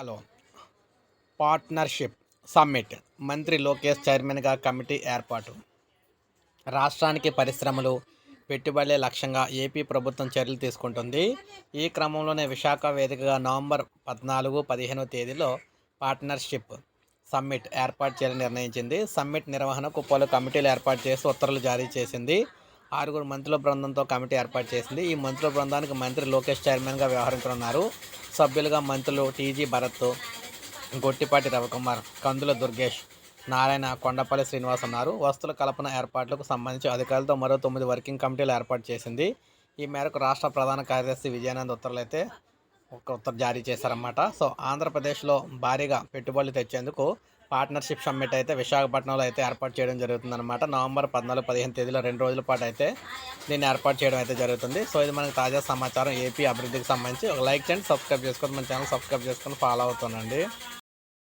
Hello. Partnership summit. మంత్రి లోకేష్ చైర్మన్గా committee ఏర్పాటు. రాష్ట్రానికి పరిశ్రమలు పెట్టుబడులే లక్ష్యంగా ఏపీ ప్రభుత్వం చర్యలు తీసుకుంటుంది. ఈ క్రమంలోనే విశాఖ వేదికగా నవంబర్ పద్నాలుగు పదిహేనవ తేదీలో పార్ట్నర్షిప్ సమ్మిట్ ఏర్పాటు చేయాలని నిర్ణయించింది. సమ్మిట్ నిర్వహణకు పలు కమిటీలు ఏర్పాటు చేసి ఉత్తర్వులు జారీ చేసింది. ఆరుగురు మంత్రుల బృందంతో కమిటీ ఏర్పాటు చేసింది. ఈ మంత్రుల బృందానికి మంత్రి లోకేష్ చైర్మన్గా వ్యవహరించనున్నారు. సభ్యులుగా మంత్రులు టీజీ భరత్ గొట్టిపాటి రవికుమార్ కందుల దుర్గేష్ నారాయణ కొండపల్లి శ్రీనివాస్ ఉన్నారు వస్తువుల కల్పన ఏర్పాట్లకు సంబంధించి అధికారులతో మరో తొమ్మిది వర్కింగ్ కమిటీలు ఏర్పాటు చేసింది. ఈ మేరకు రాష్ట్ర ప్రధాన కార్యదర్శి విజయానంద్ ఉత్తర్వులు అయితే ఒక ఉత్తర్వు జారీ చేశారన్నమాట. సో ఆంధ్రప్రదేశ్లో భారీగా పెట్టుబడులు తెచ్చేందుకు పార్ట్నర్షిప్ సమ్మిట్ అయితే విశాఖపట్నంలో అయితే ఏర్పాటు చేయడం జరుగుతుందన్నమాట. నవంబర్ పద్నాలుగు పదిహేను తేదీలో రెండు రోజుల పాటు అయితే దీన్ని ఏర్పాటు చేయడం అయితే జరుగుతుంది. సో ఇది మనకి తాజా సమాచారం ఏపీ అభివృద్ధికి సంబంధించి. ఒక లైక్ చేయండి సబ్స్క్రైబ్ చేసుకొని మన ఛానల్ సబ్స్క్రైబ్ చేసుకొని ఫాలో అవుతానండి